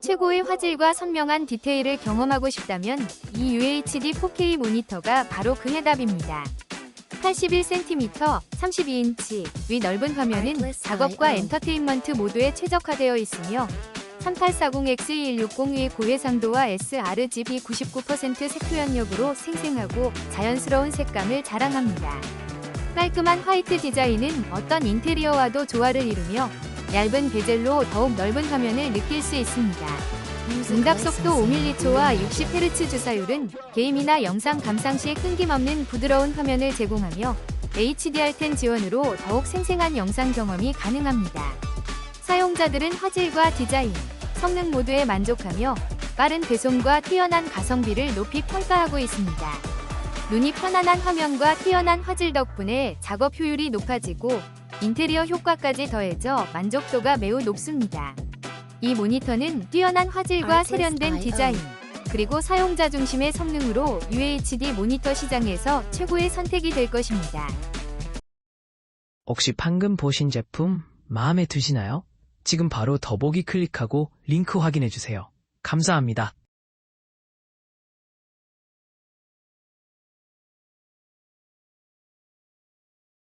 최고의 화질과 선명한 디테일을 경험하고 싶다면 이 UHD 4K 모니터가 바로 그 해답입니다. 81cm, 32인치, 위 넓은 화면은 작업과 엔터테인먼트 모두에 최적화되어 있으며 3840X2160의 고해상도와 sRGB 99% 색표현력으로 생생하고 자연스러운 색감을 자랑합니다. 깔끔한 화이트 디자인은 어떤 인테리어와도 조화를 이루며 얇은 베젤로 더욱 넓은 화면을 느낄 수 있습니다. 응답 속도 5mH와 60Hz 주사율은 게임이나 영상 감상 시 끊김없는 부드러운 화면을 제공하며 HDR10 지원으로 더욱 생생한 영상 경험이 가능합니다. 사용자들은 화질과 디자인, 성능 모두에 만족하며 빠른 배송과 뛰어난 가성비를 높이 평가하고 있습니다. 눈이 편안한 화면과 뛰어난 화질 덕분에 작업 효율이 높아지고 인테리어 효과까지 더해져 만족도가 매우 높습니다. 이 모니터는 뛰어난 화질과 세련된 디자인, 그리고 사용자 중심의 성능으로 UHD 모니터 시장에서 최고의 선택이 될 것입니다. 혹시 방금 보신 제품 마음에 드시나요? 지금 바로 더보기 클릭하고 링크 확인해 주세요. 감사합니다.